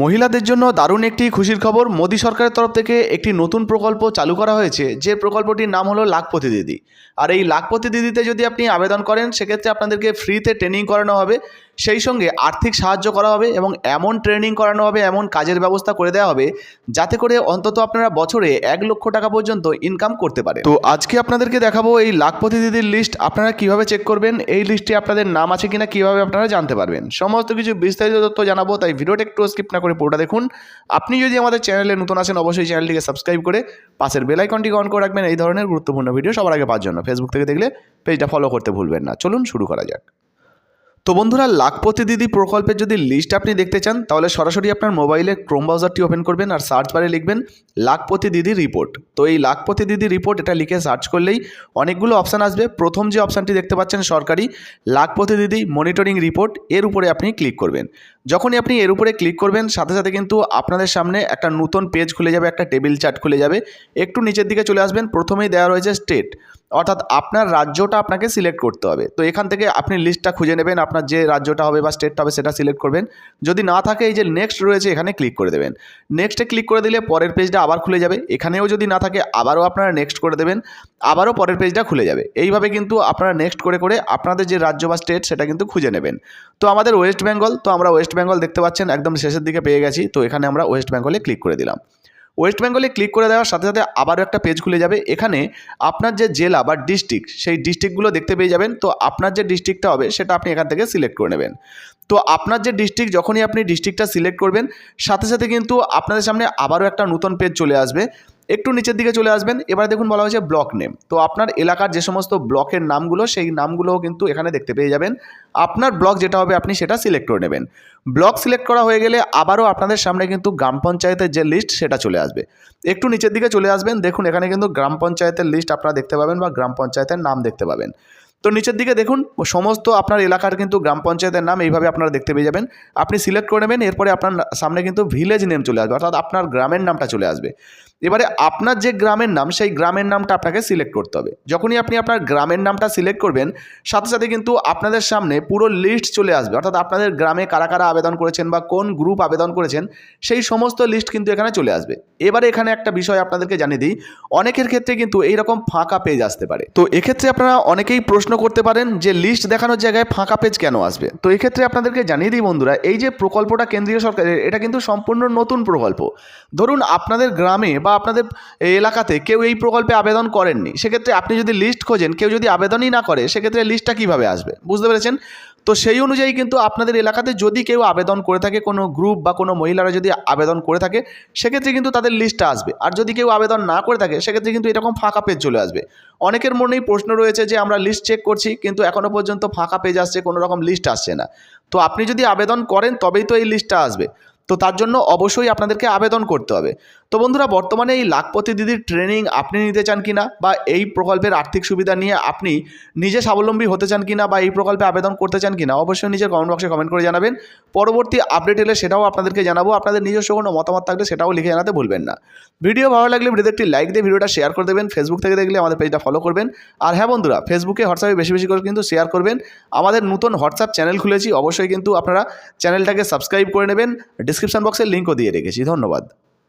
মহিলাদের জন্য দারুণ একটি খুশির খবর। মোদী সরকারের তরফ থেকে একটি নতুন প্রকল্প চালু করা হয়েছে। যে প্রকল্পটির নাম হলো লাখপতি দিদি। আর এই লাখপতি দিদিতে যদি আপনি আবেদন করেন, সেক্ষেত্রে আপনাদেরকে ফ্রিতে ট্রেনিং করানো হবে। সেই সঙ্গে আর্থিক সাহায্য করা হবে এবং এমন ট্রেনিং করানো হবে, এমন কাজের ব্যবস্থা করে দেওয়া হবে, যাতে করে অন্তত আপনারা বছরে এক লক্ষ টাকা পর্যন্ত ইনকাম করতে পারে তো আজকে আপনাদেরকে দেখাবো এই লাখপতি দিদির লিস্ট আপনারা কীভাবে চেক করবেন? এই লিস্টে আপনাদের নাম আছে কিনা, কীভাবে আপনারা জানতে পারবেন? সমস্ত কিছু বিস্তারিত তথ্য জানাব, তাই ভিডিওটা একটু স্কিপ না করে পুরোটা দেখুন। আপনি যদি আমাদের চ্যানেলে নতুন আসেন অবশ্যই চ্যানেলটিকে সাবস্ক্রাইব করে পাশের বেল অন করে রাখবেন। এই ধরনের গুরুত্বপূর্ণ ভিডিও সবার আগে পাওয়ার জন্য। ফেসবুক থেকে দেখলে পেজটা ফলো করতে ভুলবেন না। চলুন শুরু করা যাক। তো বন্ধুরা, লাখপতি দিদি প্রকল্পের যদি লিস্ট আপনি দেখতে চান, তাহলে সরাসরি আপনার মোবাইলে ক্রোম ব্রাউজারটি ওপেন করবেন আর সার্চ বারে লিখবেন লাখপতি দিদি রিপোর্ট তো এই লাখপতি দিদি রিপোর্ট এটা লিখে সার্চ করলেই অনেকগুলো অপশান আসবে। প্রথম যে অপশানটি দেখতে পাচ্ছেন সরকারি, লাখপতি দিদি মনিটরিং রিপোর্ট এর উপরে আপনি ক্লিক করবেন। যখনই আপনি এর উপরে ক্লিক করবেন, সাথে সাথে কিন্তু আপনাদের সামনে একটা নতুন পেজ খুলে যাবে, একটা টেবিল চার্ট খুলে যাবে। একটু নিচের দিকে চলে আসবেন, প্রথমেই দেওয়া রয়েছে স্টেট অর্থাৎ আপনার রাজ্যটা আপনাকে সিলেক্ট করতে হবে। তো এখান থেকে আপনি লিস্টটা খুঁজে নেবেন, আপনার যে রাজ্যটা হবে বা স্টেটটা হবে সেটা সিলেক্ট করবেন। যদি না থাকে এই যে নেক্সট রয়েছে, এখানে ক্লিক করে দেবেন। নেক্সটে ক্লিক করে দিলে পরের পেজটা আবার খুলে যাবে। এখানেও যদি না থাকে, আবারও আপনারা নেক্সট করে দেবেন। আবারও পরের পেজটা খুলে যাবে। এইভাবে কিন্তু আপনারা নেক্সট করে করে আপনাদের যে রাজ্য বা স্টেট সেটা কিন্তু খুঁজে নেবেন। তো আমাদের ওয়েস্ট বেঙ্গল তো আমরা ওয়েস্ট বেঙ্গল দেখতে পাচ্ছেন, একদম শেষের দিকে পেয়ে গেছি। তো এখানে আমরা ওয়েস্ট বেঙ্গলে ক্লিক করে দিলাম। ওয়েস্ট বেঙ্গলে ক্লিক করে দেওয়ার সাথে সাথে আবারও একটা পেজ খুলে যাবে। এখানে আপনার যে জেলা বা ডিস্ট্রিক্ট সেই ডিস্ট্রিক্টগুলো দেখতে পেয়ে যাবেন। তো আপনার যে ডিস্ট্রিক্টটা হবে, সেটা আপনি এখান থেকে সিলেক্ট করে নেবেন। তো আপনার যে ডিস্ট্রিক্ট যখনই আপনি ডিস্ট্রিক্টটা সিলেক্ট করবেন, সাথে সাথে কিন্তু আপনাদের সামনে আবারও একটা নতুন পেজ চলে আসবে। একটু নিচের দিকে চলে আসবেন। এবার দেখুন বলা হয়েছে ব্লক নেম তো আপনার এলাকার যে সমস্ত ব্লকের নামগুলো, সেই নামগুলোও কিন্তু এখানে দেখতে পেয়ে যাবেন। আপনার ব্লক যেটা হবে, আপনি সেটা সিলেক্ট করে নেবেন। ব্লক সিলেক্ট করা হয়ে গেলে আবারও আপনাদের সামনে কিন্তু গ্রাম পঞ্চায়েতের যে লিস্ট সেটা চলে আসবে। একটু নিচের দিকে চলে আসবেন। দেখুন, এখানে কিন্তু গ্রাম পঞ্চায়েতের লিস্ট আপনারা দেখতে পাবেন বা গ্রাম পঞ্চায়েতের নাম দেখতে পাবেন। তো নিচের দিকে দেখুন, সমস্ত আপনার এলাকার কিন্তু গ্রাম পঞ্চায়েতের নাম এইভাবে আপনারা দেখতে পেয়ে যাবেন। আপনি সিলেক্ট করে নেবেন, এরপরে আপনার সামনে কিন্তু ভিলেজ নেম চলে আসবে। অর্থাৎ আপনার গ্রামের নামটা চলে আসবে। এবারে আপনার যে গ্রামের নাম, সেই গ্রামের নামটা আপনাকে সিলেক্ট করতে হবে। যখনই আপনি আপনার গ্রামের নামটা সিলেক্ট করবেন, সাথে সাথে কিন্তু আপনাদের সামনে পুরো লিস্ট চলে আসবে। অর্থাৎ আপনাদের গ্রামে কারা কারা আবেদন করেছেন বা কোন গ্রুপ আবেদন করেছেন, সেই সমস্ত লিস্ট কিন্তু এখানে চলে আসবে। এবারে এখানে একটা বিষয় আপনাদেরকে জানিয়ে দিই, অনেকের ক্ষেত্রে কিন্তু এইরকম ফাঁকা পেজ আসতে পারে। তো এক্ষেত্রে আপনারা অনেকেই প্রশ্ন করতে পারেন যে লিস্ট দেখানোর জায়গায় ফাঁকা পেজ কেন আসবে? তো এক্ষেত্রে আপনাদেরকে জানিয়ে দিই বন্ধুরা, এই যে প্রকল্পটা কেন্দ্রীয় সরকারের, এটা কিন্তু সম্পূর্ণ নতুন প্রকল্প। ধরুন আপনাদের গ্রামে বা আপনাদের এলাকাতে কেউ এই প্রকল্পে আবেদন করেননি, সেক্ষেত্রে আপনি যদি লিস্ট খোঁজেন, কেউ যদি আবেদনই না করে, সেক্ষেত্রে লিস্টটা কীভাবে আসবে? বুঝতে পেরেছেন? তো সেই অনুযায়ী কিন্তু আপনাদের এলাকাতে যদি কেউ আবেদন করে থাকে, কোনো গ্রুপ বা কোনো মহিলারা যদি আবেদন করে থাকে, সেক্ষেত্রে কিন্তু তাদের লিস্টটা আসবে। আর যদি কেউ আবেদন না করে থাকে, সেক্ষেত্রে কিন্তু এরকম ফাঁকা পেজ চলে আসবে। অনেকের মনেই প্রশ্ন রয়েছে যে, আমরা লিস্ট চেক করছি, কিন্তু এখনও পর্যন্ত ফাঁকা পেজ আসছে, কোনো রকম লিস্ট আসছে না। তো আপনি যদি আবেদন করেন, তবেই তো এই লিস্টটা আসবে। তো তার জন্য অবশ্যই আপনাদেরকে আবেদন করতে হবে। তো বন্ধুরা, বর্তমানে এই লাখপতি দিদির ট্রেনিং আপনি নিতে চান কিনা বা এই প্রকল্পের আর্থিক সুবিধা নিয়ে আপনি নিজে স্বাবলম্বী হতে চান কিনা বা এই প্রকল্পে আবেদন করতে চান কিনা, অবশ্যই নিজের কমেন্ট বক্সে কমেন্ট করে জানাবেন। পরবর্তী আপডেট এলে সেটাও আপনাদেরকে জানাব। আপনাদের নিজস্ব কোনো মতামত থাকলে সেটাও লিখে জানাতে ভুলবেন না। ভিডিও ভালো লাগলে ভিডিওতে একটি লাইক দিয়ে ভিডিওটা শেয়ার করে দেবেন। ফেসবুক থেকে দেখলে আমাদের পেজটা ফলো করবেন। আর হ্যাঁ বন্ধুরা ফেসবুকে হোয়াটসঅ্যাপে বেশি বেশি করে কিন্তু শেয়ার করবেন। আমাদের নতুন হোয়াটসঅ্যাপ চ্যানেল খুলেছি, অবশ্যই কিন্তু আপনারা চ্যানেলটাকে সাবস্ক্রাইব করে নেবেন। ডিসক্রিপশন বক্সে লিঙ্কও দিয়ে রেখেছি। ধন্যবাদ।